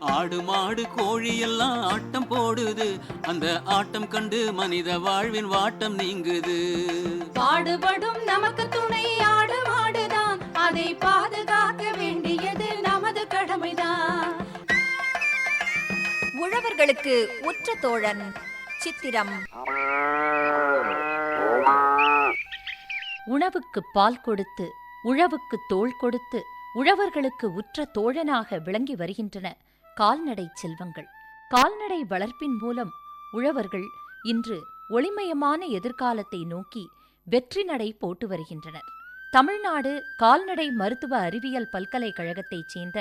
ஆடு மாடு கோழி எல்லாம் ஆட்டம் போடுது. அந்த ஆட்டம் கண்டு மனித வாழ்வின் வாட்டம் நீங்குது. பாடுபடும் நமக்கு துணை ஆடு மாடுதான். அதை பாதுகாக்க வேண்டியது நமது கடமைதான். உழவர்களுக்கு உற்ற தோழன் சித்திரம். உணவுக்கு பால் கொடுத்து உழவுக்கு தோள் கொடுத்து உழவர்களுக்கு உற்ற தோழனாக விளங்கி வருகின்றன. கால்நடை செல்வங்கள். கால்நடை வளர்ப்பின் மூலம் உழவர்கள் இன்று ஒளிமயமான எதிர்காலத்தை நோக்கி வெற்றி நடை போட்டு வருகின்றனர். தமிழ்நாடு கால்நடை மருத்துவ அறிவியல் பல்கலைக்கழகத்தைச் சேர்ந்த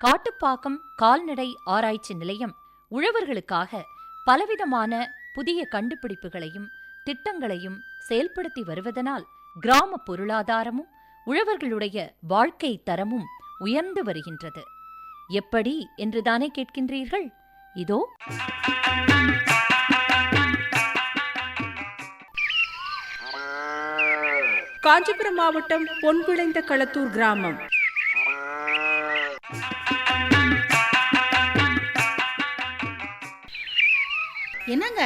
காட்டுப்பாக்கம் கால்நடை ஆராய்ச்சி நிலையம் உழவர்களுக்காக பலவிதமான புதிய கண்டுபிடிப்புகளையும் திட்டங்களையும் செயல்படுத்தி வருவதனால் கிராம பொருளாதாரமும் உழவர்களுடைய வாழ்க்கை தரமும் உயர்ந்து வருகின்றது. எப்படி என்றுதானே கேட்கின்றீர்கள்? இதோ. காஞ்சிபுரம் மாவட்டம் பொன் விளைந்த களத்தூர் கிராமம். என்னங்க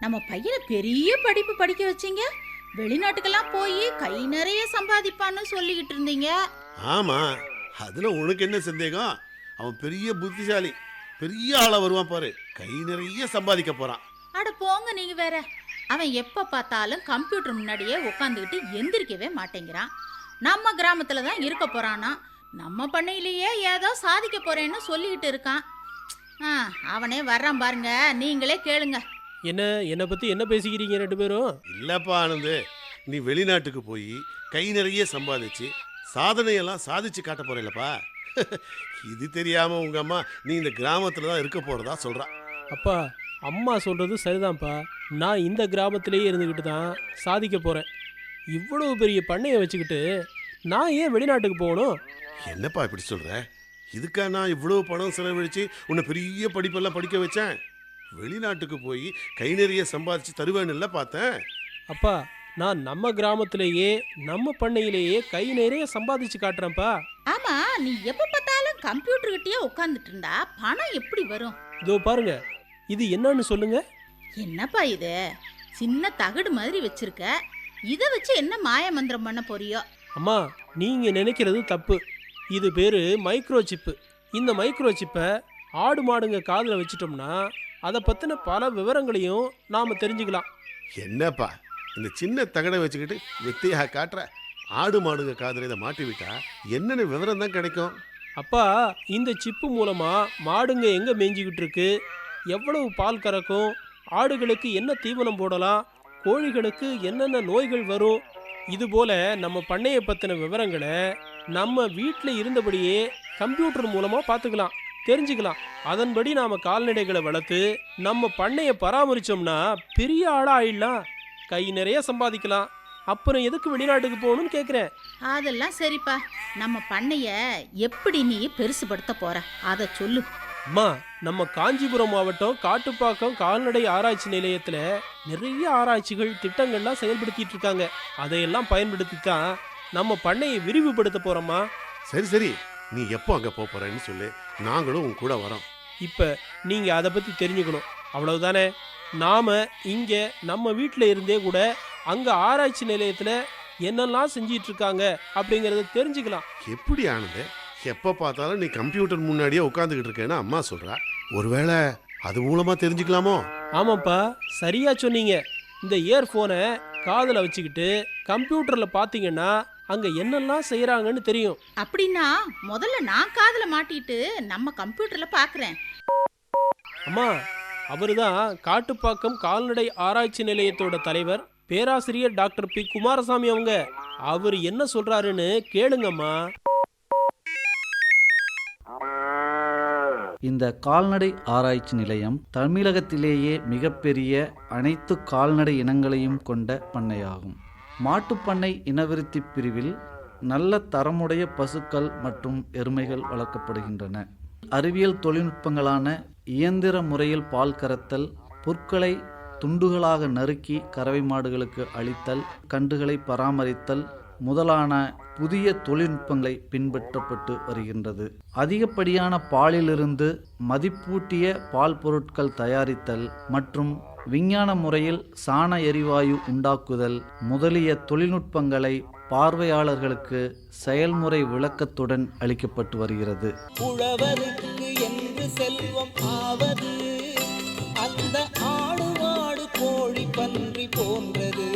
நம்ம பையனை பெரிய படிப்பு படிக்க வச்சீங்க? வெளிநாட்டுக்கெல்லாம் போய் கை நிறைய சம்பாதிப்பான்னு சொல்லிக்கிட்டு இருந்தீங்க. ஆமா அதுல உனக்கு என்ன சந்தேகம்? அவன் பெரிய புத்திசாலி. பெரிய ஆளா வருவான் பாரு. கை நிறைய சம்பாதிக்க போறான். அட போங்க நீங்க வேற. அவன் எப்ப பார்த்தாலும் கம்ப்யூட்டர் முன்னாடியே உட்காந்துக்கிட்டு எந்திரிக்கவே மாட்டேங்கிறான். நம்ம கிராமத்துல தான் இருக்க போறானா. நம்ம பண்ணையிலேயே ஏதோ சாதிக்க போறேன்னு சொல்லிக்கிட்டு இருக்கான். ஆ, அவனே வர்றான் பாருங்க. நீங்களே கேளுங்க. என்ன என்னை பத்தி என்ன பேசிக்கிறீங்க ரெண்டு பேரும்? இல்லப்பா ஆனந்து. நீ வெளிநாட்டுக்கு போய் கை நிறைய சம்பாதிச்சு சாதனையெல்லாம் சாதிச்சு காட்ட போறேலப்பா இது தெரியாம உங்க அம்மா நீ இந்த கிராமத்துல தான் இருக்க போறதா சொல்றா. அப்பா அம்மா சொல்றது சரிதான்ப்பா. நான் இந்த கிராமத்திலேயே இருந்துக்கிட்டு தான் சாதிக்க போறேன். இவ்வளவு பெரிய பண்ணையை வச்சுக்கிட்டு நான் ஏன் வெளிநாட்டுக்கு போகணும்? என்னப்பா இப்படி சொல்ற? இதுக்கா நான் இவ்வளவு பணம் செலவழிச்சு உன்னை பெரிய படிப்பெல்லாம் படிக்க வச்சேன். வெளிநாட்டுக்கு போய் கை நிறைய சம்பாதிச்சு தருவேன்னு பார்த்தேன். அப்பா நான் நம்ம கிராமத்திலேயே நம்ம பண்ணையிலேயே கை நிறைய சம்பாதிச்சு காட்டுறேன்ப்பா. ஆமா நீ எப்ப பார்த்தாலும் கம்ப்யூட்டர் கிட்டயே உட்காந்துட்டு இருந்தா பணம் எப்படி வரும்? இதோ பாருங்க இது என்னன்னு சொல்லுங்க. என்னப்பா இது? சின்ன தகடு மாதிரி வச்சிருக்க. இதை வச்சு என்ன மாய மந்திரம் பண்ண போறியோ? அம்மா நீங்க நினைக்கிறது தப்பு. இது பேரு மைக்ரோ சிப்பு இந்த மைக்ரோ சிப்பை ஆடு மாடுங்க காதில் வச்சிட்டோம்னா அதை பத்தின பல விவரங்களையும் நாம தெரிஞ்சுக்கலாம். என்னப்பா இந்த சின்ன தகடை வச்சுக்கிட்டு வித்தையா காட்டுற? ஆடு மாடுங்க காதல இதை மாட்டி விட்டா என்னென்ன விவரம் தான் கிடைக்கும்? அப்பா இந்த சிப்பு மூலமாக மாடுங்க எங்கே மேய்ஞ்சிக்கிட்டு இருக்கு? எவ்வளவு பால் கறக்கும்? ஆடுகளுக்கு என்ன தீவனம் போடலாம்? கோழிகளுக்கு என்னென்ன நோய்கள் வரும்? இதுபோல நம்ம பண்ணையை பற்றின விவரங்களை நம்ம வீட்டில் இருந்தபடியே கம்ப்யூட்டர் மூலமாக பார்த்துக்கலாம் தெரிஞ்சுக்கலாம். அதன்படி நாம் கால்நடைகளை வளர்த்து நம்ம பண்ணையை பராமரித்தோம்னா பெரிய ஆடாக ஆயிடலாம். கை நிறைய சம்பாதிக்கலாம். அப்புறம் எதுக்கு வெளிநாட்டுக்கு போகணும்னு கேட்குறேன் அதெல்லாம் சரிப்பா. நம்ம பண்ணைய எப்படி நீ பெருசுபடுத்த போற? அதை சொல்லு. அம்மா நம்ம காஞ்சிபுரம் மாவட்டம் காட்டுப்பாக்கம் கால்நடை ஆராய்ச்சி நிலையத்துல நிறைய ஆராய்ச்சிகள் திட்டங்கள்லாம் செயல்படுத்திட்டு இருக்காங்க. அதையெல்லாம் பயன்படுத்தி தான் நம்ம பண்ணையை விரிவுபடுத்த போறோமா சரி சரி. நீ எப்போ அங்க போப் போறேன்னு சொல்லு. நாங்களும் உன் கூட வரோம். இப்ப நீங்க அதை பத்தி தெரிஞ்சுக்கணும். அவ்வளவுதானே? நாம இங்க நம்ம வீட்டில் இருந்தே கூட அங்க ஆராய்ச்சி நிலையத்துல என்னெல்லாம் செஞ்சிட்டு இருக்காங்க அப்படிங்கறத தெரிஞ்சுக்கலாம். எப்படி ஆனது எப்போ பார்த்தாலும் நீ கம்ப்யூட்டர் முன்னாடியே உட்காந்துக்கிட்டு இருக்கேன்னு அம்மா சொல்றா. ஒருவேளை அது மூலமா தெரிஞ்சுக்கலாமோ? ஆமாப்பா சரியா சொன்னீங்க. இந்த இயர்ஃபோனை காதில் வச்சுக்கிட்டு கம்ப்யூட்டரில் பார்த்தீங்கன்னா அங்கே என்னெல்லாம் செய்கிறாங்கன்னு தெரியும். அப்படின்னா முதல்ல நான் காதுல மாட்டிட்டு நம்ம கம்ப்யூட்டர்ல பாக்குறேன் அம்மா அவர் தான் காட்டுப்பாக்கம் கால்நடை ஆராய்ச்சி நிலையத்தோட தலைவர் பேராசிரியர் டாக்டர் பி. குமாரசாமி அவங்க. அவர் என்ன சொல்றாருன்னு கேளுங்கம்மா. இந்த கால்நடை ஆராய்ச்சி நிலையம் தமிழகத்திலேயே மிகப்பெரிய அனைத்து கால்நடை இனங்களையும் கொண்ட பண்ணையாகும். மாட்டுப்பண்ணை இனவிருத்தி பிரிவில் நல்ல தரமுடைய பசுக்கள் மற்றும் எருமைகள் வளர்க்கப்படுகின்றன. அறிவியல் தொழில்நுட்பங்களான இயந்திர முறையில் பால் கறத்தல் புற்களை துண்டுகளாக நறுக்கி கறவை மாடுகளுக்கு அளித்தல் கன்றுகளை பராமரித்தல் முதலான புதிய தொழில்நுட்பங்களை பின்பற்றப்பட்டு வருகின்றது. அதிகப்படியான பாலிலிருந்து மதிப்பூட்டிய பால் பொருட்கள் தயாரித்தல் மற்றும் விஞ்ஞான முறையில் சாண எரிவாயு உண்டாக்குதல் முதலிய தொழில்நுட்பங்களை பார்வையாளர்களுக்கு செயல்முறை விளக்கத்துடன் அளிக்கப்பட்டு வருகிறது. செல்வம் ஆவது அந்த ஆடு பன்றி போன்றது.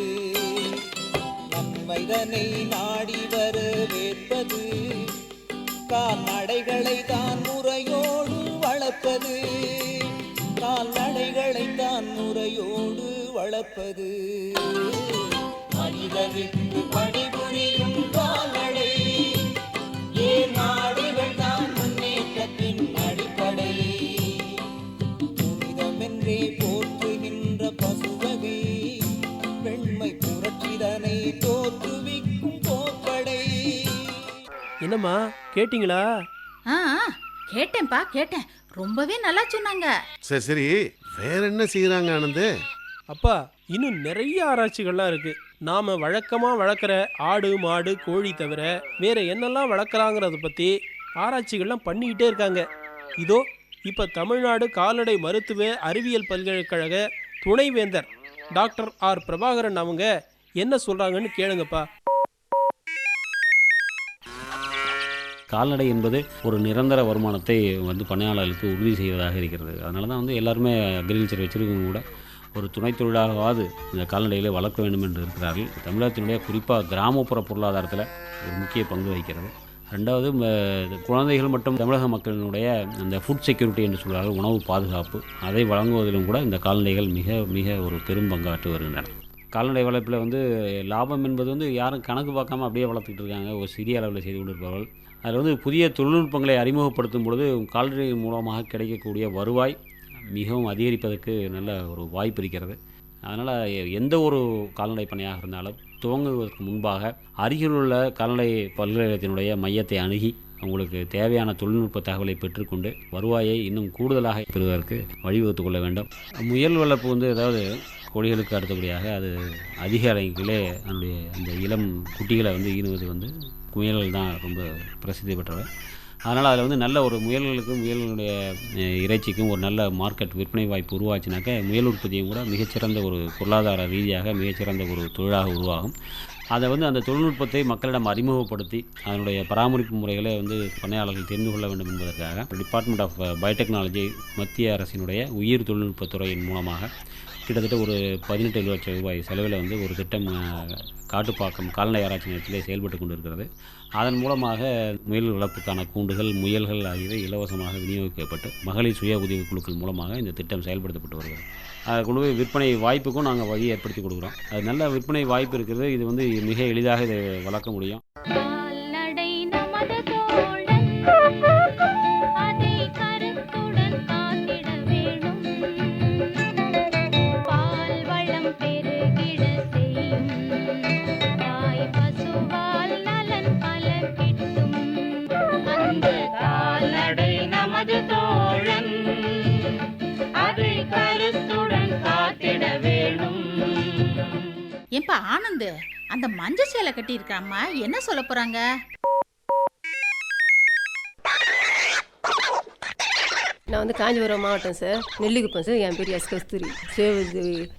நன்மைதனை நாடி வரவேற்பது கால்நடைகளை தான் முறையோடு வளர்ப்பது. கால்நடைகளை தான் முறையோடு வளர்ப்பது. மனிதனுக்கு பணிபுரியும் கால்நடை என்னம்மா? கேட்டிங்களா? ஆ ஆ, கேட்டேன்ப்பா கேட்டேன். ரொம்பவே நல்லா சொன்னாங்க. சரி சரி. வேற என்ன செய்யறாங்க ஆனந்து? அப்பா இன்னும் நிறைய ஆராய்ச்சிகள்லாம் இருக்கு. நாம வழக்கமா வளர்க்குற ஆடு மாடு கோழி தவிர வேற என்னெல்லாம் வளர்க்குறாங்கிறத பத்தி ஆராய்ச்சிகள்லாம் பண்ணிக்கிட்டே இருக்காங்க. இதோ இப்ப தமிழ்நாடு கால்நடை மருத்துவ அறிவியல் பல்கலைக்கழக துணைவேந்தர் டாக்டர் ஆர் பிரபாகரன் அவங்க என்ன சொல்றாங்கன்னு கேளுங்கப்பா. கால்நடை என்பது ஒரு நிரந்தர வருமானத்தை வந்து பணியாளர்களுக்கு உறுதி செய்வதாக இருக்கிறது. அதனால தான் வந்து எல்லாருமே அக்ரிகல்ச்சர் வச்சுருக்கவங்க கூட ஒரு துணை தொழிலாகவாது இந்த கால்நடைகளை வளர்க்க வேண்டும் என்று இருக்கிறார்கள். தமிழகத்தினுடைய குறிப்பாக கிராமப்புற பொருளாதாரத்தில் ஒரு முக்கிய பங்கு வகிக்கிறது. ரெண்டாவது குழந்தைகள் மற்றும் தமிழக மக்களினுடைய அந்த ஃபுட் செக்யூரிட்டி என்று சொல்கிறார்கள் உணவு பாதுகாப்பு அதை வழங்குவதிலும் கூட இந்த கால்நடைகள் மிக மிக ஒரு பெரும் பங்காற்றி வருகின்றன. கால்நடை வளர்ப்பில் வந்து லாபம் என்பது வந்து யாரும் கணக்கு பார்க்காம அப்படியே வளர்த்துக்கிட்டு இருக்காங்க. ஒரு சிறிய அளவில் செய்து கொண்டிருப்பவர்கள். அதில் வந்து புதிய தொழில்நுட்பங்களை அறிமுகப்படுத்தும் பொழுது கால்நடை மூலமாக கிடைக்கக்கூடிய வருவாய் மிகவும் அதிகரிப்பதற்கு நல்ல ஒரு வாய்ப்பு இருக்கிறது. அதனால் எந்த ஒரு கால்நடை பணியாக இருந்தாலும் துவங்குவதற்கு முன்பாக அருகிலுள்ள கால்நடை பல்கலைக்கழகத்தினுடைய மையத்தை அணுகி உங்களுக்கு தேவையான தொழில்நுட்ப தகவலை பெற்றுக்கொண்டு வருவாயை இன்னும் கூடுதலாக பெறுவதற்கு வழிவகுத்து கொள்ள வேண்டும். முயல் வளர்ப்பு வந்து அதாவது கோழிகளுக்கு அடுத்தபடியாக அது அதிக அளவிலே அதனுடைய அந்த இளம் குட்டிகளை வந்து ஈனுவது வந்து முயல்கள் தான் ரொம்ப பிரசித்தி பெற்றவை அதனால் அதில் வந்து நல்ல ஒரு முயல்களுக்கும் முயல்களுடைய இறைச்சிக்கும் ஒரு நல்ல மார்க்கெட் விற்பனை வாய்ப்பு உருவாச்சுனாக்க முயல் உற்பத்தியும் கூட மிகச்சிறந்த ஒரு பொருளாதார ரீதியாக மிகச்சிறந்த ஒரு தொழிலாக உருவாகும். அதை வந்து அந்த தொழில்நுட்பத்தை மக்களிடம் அறிமுகப்படுத்தி அதனுடைய பராமரிப்பு முறைகளை வந்து பணியாளர்கள் தெரிந்து கொள்ள வேண்டும் என்பதற்காக டிபார்ட்மெண்ட் ஆஃப் பயோடெக்னாலஜி மத்திய அரசினுடைய உயிர் தொழில்நுட்பத்துறையின் மூலமாக கிட்டத்தட்ட ஒரு பதினெட்டு லட்சம் ரூபாய் செலவில் வந்து ஒரு திட்டம் காட்டுப்பாக்கம் கால்நடை ஆராய்ச்சி நிலையத்திலே செயல்பட்டு கொண்டிருக்கிறது. அதன் மூலமாக முயல் வளர்ப்புக்கான கூண்டுகள் முயல்கள் ஆகியவை இலவசமாக விநியோகிக்கப்பட்டு மகளிர் சுய உதவி குழுக்கள் மூலமாக இந்த திட்டம் செயல்படுத்தப்பட்டு வருகிறது. அதை கொண்டு போய் விற்பனை வாய்ப்புக்கும் நாங்கள் வழி ஏற்படுத்தி கொடுக்குறோம். அது நல்ல விற்பனை வாய்ப்பு இருக்கிறது. இது வந்து மிக எளிதாக இதை வளர்க்க முடியும். ஏன்பா ஆனந்து. அந்த மஞ்சள் சேலை கட்டியிருக்காம்மா என்ன சொல்ல போறாங்க? நான் வந்து காஞ்சிபுரம் மாவட்டம் சார். நெல்லிக்குப்பம் சார் என் பேர் எஸ் கஸ்தூரி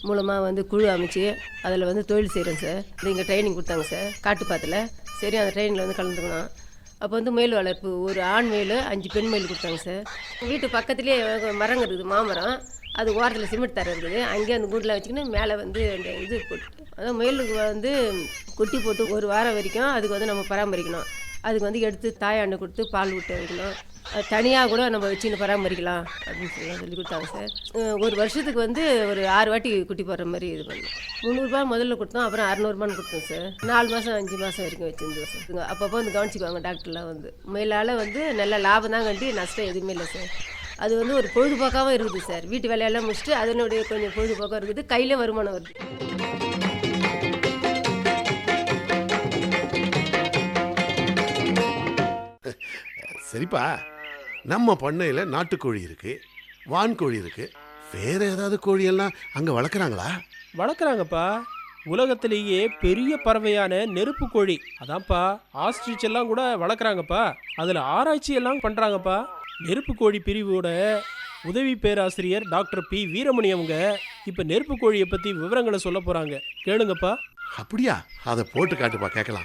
மூலமாக வந்து குழு அமைச்சு அதில் வந்து தொழில் செய்கிறேன் சார். இங்கே ட்ரைனிங் கொடுத்தாங்க சார் காட்டுப்பாத்தில் சரி அந்த ட்ரைனிங்கில் வந்து கலந்துக்கணும் அப்போ வந்து மயில் வளர்ப்பு ஒரு ஆண் மயில் அஞ்சு பெண் மயில் கொடுத்தாங்க சார். வீட்டு பக்கத்துலேயே மரங்க இருக்குது மாமரம். அது ஓரத்தில் சிமெண்ட் தர இருக்குது. அங்கேயே அந்த கூட்டில் வச்சுக்கின்னு மேலே வந்து அந்த இது போட்டு அதான் முயலுக்கு வந்து குட்டி போட்டு ஒரு வாரம் வரைக்கும் அதுக்கு வந்து நம்ம பராமரிக்கணும். அதுக்கு வந்து எடுத்து தாயாண்டை கொடுத்து பால் விட்டு வைக்கணும். அது தனியாக கூட நம்ம வச்சுன்னு பராமரிக்கலாம் அப்படின்னு சொல்லி சொல்லி கொடுத்தாங்க சார். ஒரு வருஷத்துக்கு வந்து ஒரு ஆறு வாட்டி குட்டி போடுற மாதிரி இது பண்ணோம். முந்நூறுரூபா முதல்ல கொடுத்தோம் அப்புறம் அறநூறுபான்னு கொடுத்தோம் சார். நாலு மாதம் அஞ்சு மாதம் வரைக்கும் வச்சுருந்தோம் சார். அப்பப்போ வந்து கவனிச்சிக்குவாங்க டாக்டர்லாம் வந்து. முயலால் வந்து நல்ல லாபம் தான் கண்டி நஷ்டம் எதுவுமே இல்லை சார். அது வந்து ஒரு பொழுதுபோக்காகவும் இருக்குது சார். வீட்டு வேலையெல்லாம் முடிச்சுட்டு அதனுடைய கொஞ்சம் பொழுதுபோக்காக இருக்குது. கையில் வருமானம் வருது. சரிப்பா. நம்ம பண்ணையில் நாட்டுக்கோழி இருக்கு வான்கோழி இருக்கு வேற ஏதாவது கோழியெல்லாம் அங்கே வளர்க்குறாங்களா? வளர்க்குறாங்கப்பா. உலகத்திலேயே பெரிய பறவையான நெருப்பு கோழி. அதான்ப்பா ஆஸ்ட்ரிச் எல்லாம் கூட வளர்க்குறாங்கப்பா. அதில் ஆராய்ச்சி எல்லாம் பண்ணுறாங்கப்பா நெருப்பு கோழி பிரிவோட உதவி பேராசிரியர் டாக்டர் பி. வீரமணி அவங்க இப்போ நெருப்பு கோழியை பற்றி விவரங்களை சொல்ல போகிறாங்க கேளுங்கப்பா. அப்படியா? அதை போட்டு காட்டுப்பா கேட்கலாம்.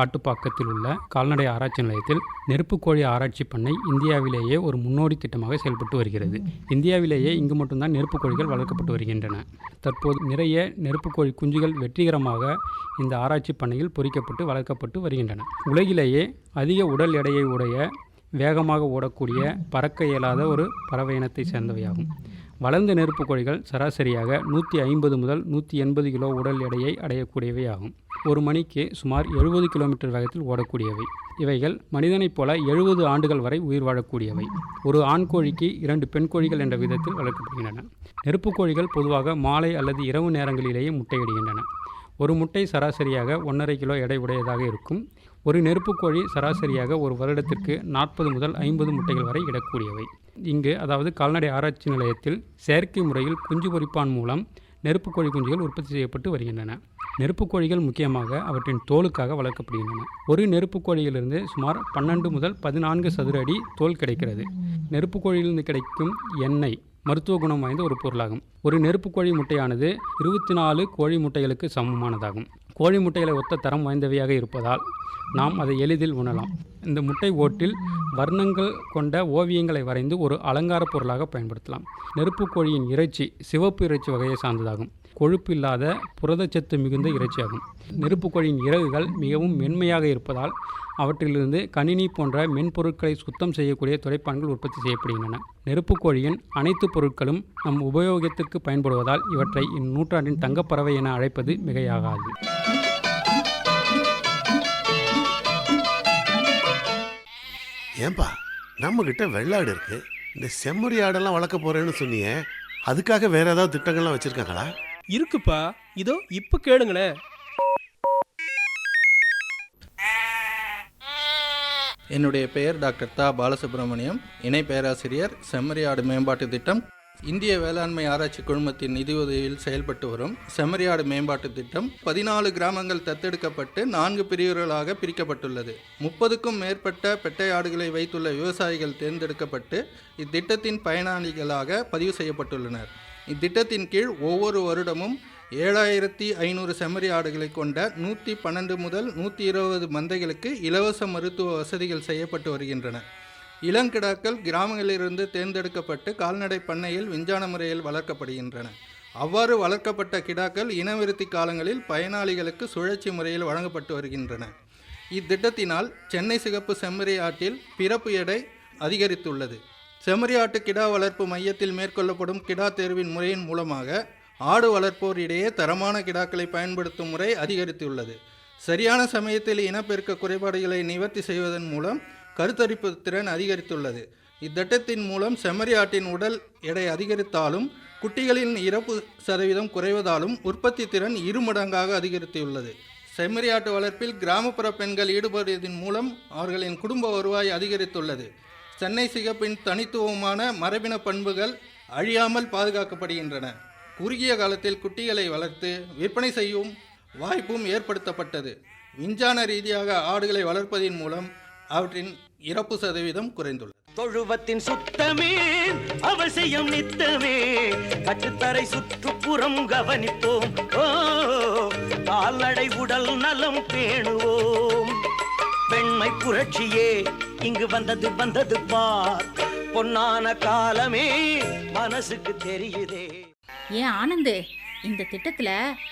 காட்டுப்பாக்கத்தில் உள்ள கால்நடை ஆராய்ச்சி நிலையத்தில் நெருப்பு கோழி ஆராய்ச்சி பண்ணை இந்தியாவிலேயே ஒரு முன்னோடி திட்டமாக செயல்பட்டு வருகிறது. இந்தியாவிலேயே இங்கு மட்டும்தான் நெருப்புக்கோழிகள் வளர்க்கப்பட்டு வருகின்றன. தற்போது நிறைய நெருப்புக்கோழி குஞ்சுகள் வெற்றிகரமாக இந்த ஆராய்ச்சி பண்ணையில் பொறிக்கப்பட்டு வளர்க்கப்பட்டு வருகின்றன. உலகிலேயே அதிக உடல் எடையை உடைய வேகமாக ஓடக்கூடிய பறக்க இயலாத ஒரு பறவை இனத்தை சேர்ந்தவையாகும். வளர்ந்த நெருப்பு கோழிகள் சராசரியாக நூற்றி ஐம்பது முதல் நூற்றி எண்பது கிலோ உடல் எடையை அடையக்கூடியவை ஆகும். ஒரு மணிக்கு சுமார் எழுபது கிலோமீட்டர் வேகத்தில் ஓடக்கூடியவை. இவைகள் மனிதனைப் போல எழுபது ஆண்டுகள் வரை உயிர் வாழக்கூடியவை. ஒரு ஆண் கோழிக்கு இரண்டு பெண் கோழிகள் என்ற விதத்தில் வளர்க்கப்படுகின்றன. நெருப்பு கோழிகள் பொதுவாக மாலை அல்லது இரவு நேரங்களிலேயே முட்டையிடுகின்றன. ஒரு முட்டை சராசரியாக ஒன்றரை கிலோ எடை உடையதாக இருக்கும். ஒரு நெருப்புக்கோழி சராசரியாக ஒரு வருடத்திற்கு நாற்பது முதல் ஐம்பது முட்டைகள் வரை இடக்கூடியவை. இங்கு அதாவது கால்நடை ஆராய்ச்சி நிலையத்தில் செயற்கை முறையில் குஞ்சு பொரிப்பான் மூலம் நெருப்புக்கோழி குஞ்சுகள் உற்பத்தி செய்யப்பட்டு வருகின்றன. நெருப்புக்கோழிகள் முக்கியமாக அவற்றின் தோலுக்காக வளர்க்கப்படுகின்றன. ஒரு நெருப்புக்கோழியிலிருந்து சுமார் பன்னெண்டு முதல் பதினான்கு சதுர அடி தோல் கிடைக்கிறது. நெருப்புக்கோழியிலிருந்து கிடைக்கும் எண்ணெய் மருத்துவ குணம் வாய்ந்த ஒரு பொருளாகும். ஒரு நெருப்புக்கோழி முட்டையானது இருபத்தி நாலு கோழி முட்டைகளுக்கு சமமானதாகும். கோழி முட்டைகளை ஒத்த தரம் வாய்ந்தவையாக இருப்பதால் நாம் அதை எளிதில் உணலாம் இந்த முட்டை ஓட்டில் வர்ணங்கள் கொண்ட ஓவியங்களை வரைந்து ஒரு அலங்கார பொருளாக பயன்படுத்தலாம். நெருப்பு கோழியின் இறைச்சி சிவப்பு இறைச்சி வகையை சார்ந்ததாகும். கொழுப்பு இல்லாத புரதச்சத்து மிகுந்த இறைச்சியாகும். நெருப்பு கோழியின் இறகுகள் மிகவும் மென்மையாக இருப்பதால் அவற்றிலிருந்து கணினி போன்ற மென்பொருட்களை சுத்தம் செய்யக்கூடிய துடைப்பான்கள் உற்பத்தி செய்யப்படுகின்றன. நெருப்புக் கோழியின் அனைத்து பொருட்களும் நம் உபயோகத்திற்கு பயன்படுவதால் இவற்றை இந்நூற்றாண்டின் தங்கப்பறவை என அழைப்பது மிகையாகாது. ஏன்பா நம்ம கிட்ட வெள்ளாடு இருக்கு. இந்த செம்மறி ஆடெல்லாம் வளர்க்க போறேன்னு சொன்னியே அதுக்காக வேற ஏதாவது திட்டங்கள்லாம் வச்சிருக்காங்களா? இருக்குப்பா. இதோ இப்போ கேளுங்களேன். என்னுடைய பெயர் டாக்டர் தா. பாலசுப்ரமணியம். இணை பேராசிரியர் செம்மறியாடு மேம்பாட்டு திட்டம். இந்திய வேளாண்மை ஆராய்ச்சி குழுமத்தின் நிதியுதவியில் செயல்பட்டு வரும் செம்மறியாடு மேம்பாட்டு திட்டம் பதினாலு கிராமங்கள் தத்தெடுக்கப்பட்டு நான்கு பிரிவுகளாக பிரிக்கப்பட்டுள்ளது. முப்பதுக்கும் மேற்பட்ட பெட்டை ஆடுகளை வைத்துள்ள விவசாயிகள் தேர்ந்தெடுக்கப்பட்டு இத்திட்டத்தின் பயனாளிகளாக பதிவு செய்யப்பட்டுள்ளனர். இத்திட்டத்தின் கீழ் ஒவ்வொரு வருடமும் ஏழாயிரத்தி ஐநூறு செம்மறி ஆடுகளை கொண்ட நூற்றி பன்னெண்டு முதல் நூற்றி இருபது மந்தைகளுக்கு இலவச மருத்துவ வசதிகள் செய்யப்பட்டு வருகின்றன. இளங்கிடாக்கள் கிராமங்களிலிருந்து தேர்ந்தெடுக்கப்பட்டு கால்நடை பண்ணையில் விஞ்ஞான முறையில் வளர்க்கப்படுகின்றன. அவ்வாறு வளர்க்கப்பட்ட கிடாக்கள் இனவிருத்தி காலங்களில் பயனாளிகளுக்கு சுழற்சி முறையில் வழங்கப்பட்டு வருகின்றன. இத்திட்டத்தினால் சென்னை சிகப்பு செம்மறி ஆட்டில் பிறப்பு எடை அதிகரித்துள்ளது. செம்மறி ஆட்டு கிடா வளர்ப்பு மையத்தில் மேற்கொள்ளப்படும் கிடா தேர்வின் முறையின் மூலமாக ஆடு வளர்ப்போர் இடையே தரமான கிடாக்களை பயன்படுத்தும் முறை அதிகரித்துள்ளது. சரியான சமயத்தில் இனப்பெருக்க குறைபாடுகளை நிவர்த்தி செய்வதன் மூலம் கருத்தரிப்பு திறன் அதிகரித்துள்ளது. இத்திட்டத்தின் மூலம் செம்மறி ஆட்டின் உடல் எடை அதிகரித்தாலும் குட்டிகளின் இறப்பு சதவீதம் குறைவதாலும் உற்பத்தி திறன் இருமடங்காக அதிகரித்துள்ளது. செம்மறியாட்டு வளர்ப்பில் கிராமப்புற பெண்கள் ஈடுபடுவதன் மூலம் அவர்களின் குடும்ப வருவாய் அதிகரித்துள்ளது. சென்னை சிகப்பின் தனித்துவமான மரபின பண்புகள் அழியாமல் பாதுகாக்கப்படுகின்றன. குறுகிய காலத்தில் குட்டிகளை வளர்த்து விற்பனை செய்யும் வாய்ப்பும் ஏற்படுத்தப்பட்டது. விஞ்ஞான ரீதியாக ஆடுகளை வளர்ப்பதின் மூலம் அவற்றின் இறப்பு சதவீதம் குறைந்துள்ளது. தொழுவத்தின் சுத்தமே அவசியம் நித்தமே. கட்டுத்தரை சுற்றுப்புறம் கவனிப்போம். கால்நடை உடல் நலம் பேணுவோம். பெண்மை புரட்சியே இங்கு வந்தது வந்தது பார். பொன்னான காலமே மனசுக்கு தெரியுதே. ஏன் ஆனந்து இந்த திட்டத்துல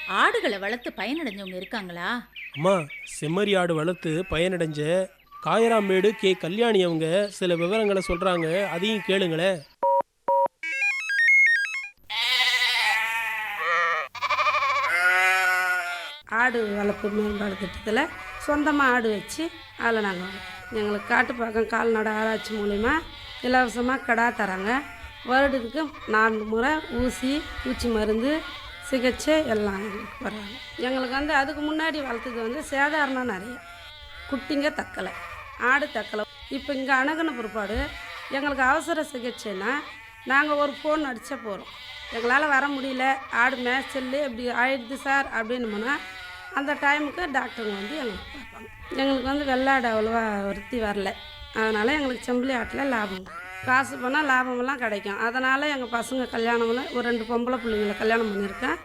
ஆடுகளை வளர்த்து பயனடைஞ்சவங்க இருக்காங்களா? அம்மா செம்மறி ஆடு வளர்த்து பயனடைஞ்ச காயராமேடு கே. கல்யாணி அவங்க சில விவரங்களை சொல்றாங்க. அதையும் கேளுங்களேன் ஆடு வளர்ப்பு மேம்பாடு திட்டத்தில் சொந்தமாக ஆடு வச்சு அதில் நாங்கள் எங்களுக்கு காட்டுப்பாக்கம் கால்நடை ஆராய்ச்சி மூலிமா இலவசமாக கடா தராங்க. வருடத்துக்கு நான்கு முறை ஊசி பூச்சி மருந்து சிகிச்சை எல்லாம் எங்களுக்கு வர்றாங்க. எங்களுக்கு வந்து அதுக்கு முன்னாடி வளர்த்தது வந்து சேதாரணம் நிறைய. குட்டிங்க தக்கலை ஆடு தக்கலை. இப்போ இங்கே அணுகுன பிற்பாடு எங்களுக்கு அவசர சிகிச்சைனா நாங்கள் ஒரு ஃபோன் அடித்தா போகிறோம் எங்களால் வர முடியல ஆடு மேய்ச்சல் இப்படி ஆயிடுது சார் அப்படின்னு அந்த டைமுக்கு டாக்டருங்க வந்து எங்களுக்கு பார்ப்பாங்க. எங்களுக்கு வந்து வெள்ளாடு அவ்வளோவா விருத்தி வரல. அதனால் எங்களுக்கு செம்பிளி ஆட்டில் லாபம். காசு போனால் லாபமெல்லாம் கிடைக்கும். அதனால் எங்கள் பசங்க கல்யாணம்லாம் ஒரு ரெண்டு பொம்பளை பிள்ளைங்கள கல்யாணம் பண்ணியிருக்கேன்.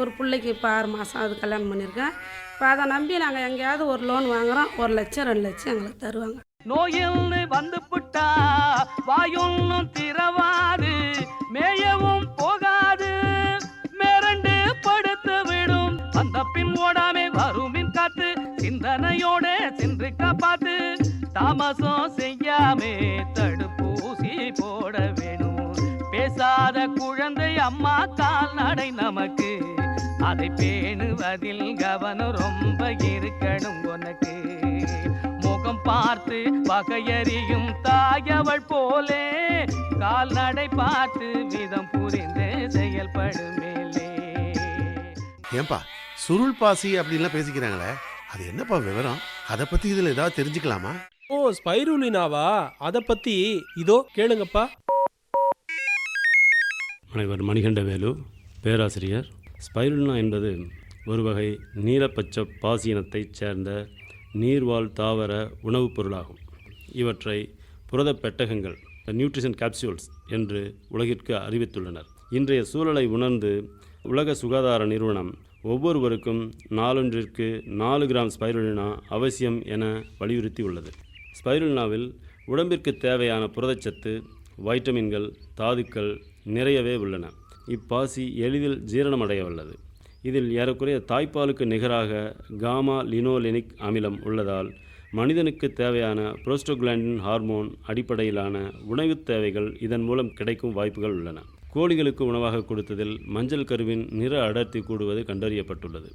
ஒரு பிள்ளைக்கு இப்போ ஆறு மாதம் அது கல்யாணம் பண்ணியிருக்கேன். இப்போ அதை நம்பி நாங்கள் எங்கேயாவது ஒரு லோன் வாங்குகிறோம் ஒரு லட்சம் ரெண்டு லட்சம் எங்களுக்கு தருவாங்க. நோயில் வந்து புட்டா வாயொன்னும் திறவாது மேயவும் போகாது. மிரண்டு படுத்து விடும். அந்த பின் ஓடாமே வருமின் காத்து சிந்தனையோட சென்று காப்பாத்து. தாமசம் செய்யாமே தடு அம்மா கால்நடை நமக்கு. அதை பேணுவதில் கவனம் ரொம்ப இருக்கணும் உனக்கு. முகம் பார்த்து பகையறியும் தாயவள் போலே. கால்நடை பார்த்து விதம் புரிந்து செயல்படும் மேலே. ஏன்பா சுருள் பாசி அப்படின்லாம் பேசிக்கிறாங்களே? அது என்னப்பா விவரம்? அதை பத்தி இதுல ஏதாவது தெரிஞ்சுக்கலாமா? ஓ ஸ்பைருலினாவா? அதை பற்றி இதோ கேளுங்கப்பா. அனைவர் மணிகண்டவேலு பேராசிரியர். ஸ்பைருலினா என்பது ஒரு வகை நீலப்பச்சை பாசினத்தைச் சேர்ந்த நீர்வாழ் தாவர உணவுப் பொருளாகும். இவற்றை புரதப் பெட்டகங்கள் நியூட்ரிஷன் கேப்சூல்ஸ் என்று உலகிற்கு அறிவித்துள்ளனர். இன்றைய சூழலை உணர்ந்து உலக சுகாதார நிறுவனம் ஒவ்வொருவருக்கும் நாளொன்றிற்கு நாலு கிராம் ஸ்பைருலினா அவசியம் என வலியுறுத்தி உள்ளது ஸ்பைருலினாவில் உடம்பிற்கு தேவையான புரதச்சத்து வைட்டமின்கள் தாதுக்கள் நிறையவே உள்ளன. இப்பாசி எளிதில் ஜீரணமடைய வல்லது இதில் ஏறக்குறைய தாய்ப்பாலுக்கு நிகராக காமா லினோலினிக் அமிலம் உள்ளதால் மனிதனுக்கு தேவையான புரோஸ்டோகிளாண்டின் ஹார்மோன் அடிப்படையிலான உணவுத் தேவைகள் இதன் மூலம் கிடைக்கும் வாய்ப்புகள் உள்ளன. கோழிகளுக்கு உணவாக கொடுத்ததில் மஞ்சள் கருவின் நிற அடர்த்தி கூடுவது கண்டறியப்பட்டுள்ளது.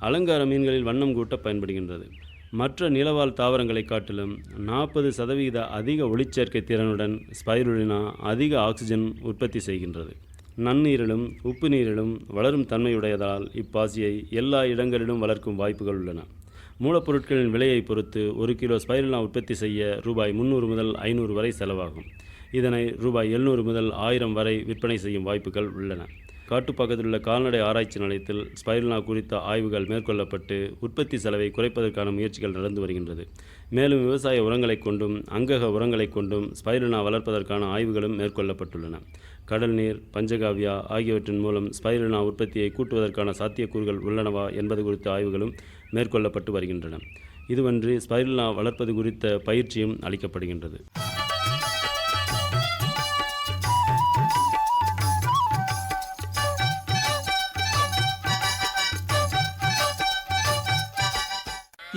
அலங்கார மீன்களில் வண்ணம் கூட்ட பயன்படுகின்றது. மற்ற நிலவாழ் தாவரங்களைக் காட்டிலும் நாற்பது சதவிகித அதிக ஒளிச்சேர்க்கை திறனுடன் ஸ்பைருலினா அதிக ஆக்சிஜன் உற்பத்தி செய்கின்றது. நன்னீரிலும் உப்பு நீரிலும் வளரும் தன்மையுடையதால் இப்பாசியை எல்லா இடங்களிலும் வளர்க்கும் வாய்ப்புகள் உள்ளன. மூலப்பொருட்களின் விலையை பொறுத்து ஒரு கிலோ ஸ்பைரலினா உற்பத்தி செய்ய ரூபாய் முந்நூறு முதல் ஐநூறு வரை செலவாகும். இதனை ரூபாய் எழுநூறு முதல் ஆயிரம் வரை விற்பனை செய்யும் வாய்ப்புகள் உள்ளன. காட்டுப்பக்கத்தில் உள்ள கால்நடை ஆராய்ச்சி நிலையத்தில் ஸ்பைரல்னா குறித்த ஆய்வுகள் மேற்கொள்ளப்பட்டு உற்பத்தி செலவை குறைப்பதற்கான முயற்சிகள் நடந்து வருகின்றது. மேலும் விவசாய உரங்களைக் கொண்டும் அங்கக உரங்களைக் கொண்டும் ஸ்பைருலினா வளர்ப்பதற்கான ஆய்வுகளும் மேற்கொள்ளப்பட்டுள்ளன. கடல் நீர் பஞ்சகாவியா ஆகியவற்றின் மூலம் ஸ்பைருலினா உற்பத்தியை கூட்டுவதற்கான சாத்தியக்கூறுகள் உள்ளனவா என்பது குறித்த ஆய்வுகளும் மேற்கொள்ளப்பட்டு வருகின்றன. இதுவன்றி ஸ்பைருலினா வளர்ப்பது குறித்த பயிற்சியும் அளிக்கப்படுகின்றது.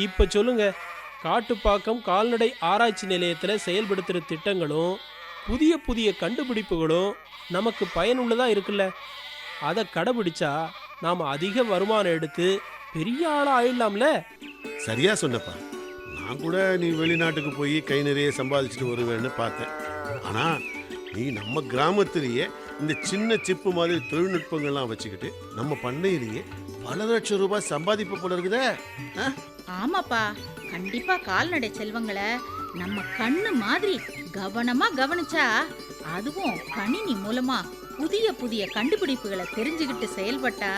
இப்போ சொல்லுங்க. காட்டுப்பாக்கம் கால்நடை ஆராய்ச்சி நிலையத்தில் செயல்படுத்துகிற திட்டங்களும் புதிய புதிய கண்டுபிடிப்புகளும் நமக்கு பயனுள்ளதாக இருக்குல்ல? அதை கடைபிடிச்சா நாம் அதிக வருமானம் எடுத்து பெரிய ஆளாக ஆயிடலாம்ல? சரியா சொன்னப்பா. நான் கூட நீ வெளிநாட்டுக்கு போய் கை நிறைய சம்பாதிச்சுட்டு வருவேன்னு பார்த்தேன். ஆனால் நீ நம்ம கிராமத்திலேயே இந்த சின்ன சிப்பு மாதிரி தொழில்நுட்பங்கள்லாம் வச்சுக்கிட்டு நம்ம பண்ணையிலேயே பல லட்சம் ரூபாய் சம்பாதிப்பு போல இருக்குதே. ஆ? ஆமாப்பா. கண்டிப்பா கால்நடை செல்வங்களை நம்ம கண்ணு மாதிரி கவனமா கவனிச்சா அதுவும் கணினி மூலமா புதிய புதிய கண்டுபிடிப்புகளை தெரிஞ்சுக்கிட்டு செயல்பட்டா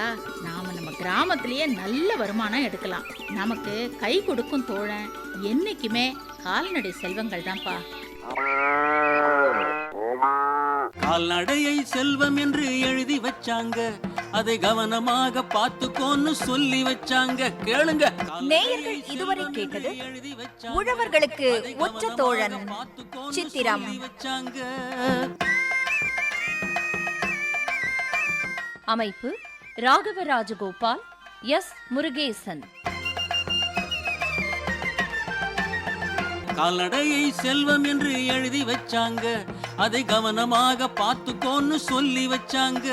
நாம நம்ம கிராமத்திலேயே நல்ல வருமானம் எடுக்கலாம். நமக்கு கை கொடுக்கும் தோழன் என்னைக்குமே கால்நடை செல்வங்கள் தான்ப்பா. கால்நடையை செல்வம் என்று எழுதி வச்சாங்க. அதை கவனமாக பார்த்துக்கோன்னு சொல்லி வச்சாங்க. கேளுங்க. நேயர்கள் இதுவரை கேட்டது உழவர்களுக்கு உற்ற தோழன் சித்திரம். அமைப்பு ராகவ ராஜகோபால் எஸ். முருகேசன். கால்நடையை செல்வம் என்று எழுதி வச்சாங்க. அதை கவனமாக பார்த்துக்கோன்னு சொல்லி வச்சாங்க.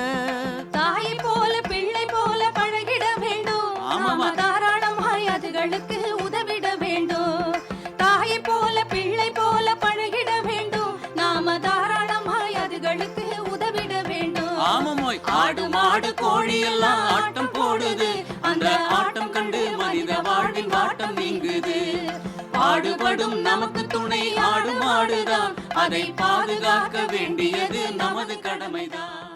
தாயை போல பிள்ளை போல பழகிட வேண்டும். நாம தாராளமாய் அதுகளுக்கு உதவிட வேண்டும். தாயை போல பிள்ளை போல பழகிட வேண்டும். நாம தாராளமாய் அதுகளுக்கு உதவிட வேண்டும். ஆமாமோய் ஆடு மாடு கோழி எல்லாம் ஆட்டம் போடுது. அந்த ஆட்டம் கண்டு மனித வாழ்வின் வாட்டம் நீங்குது. ஆடு கஷ்டப்படும் நமக்கு துணை ஆடும் ஆடுதான் அதை பாதுகாக்க வேண்டியது நமது கடமைதான்.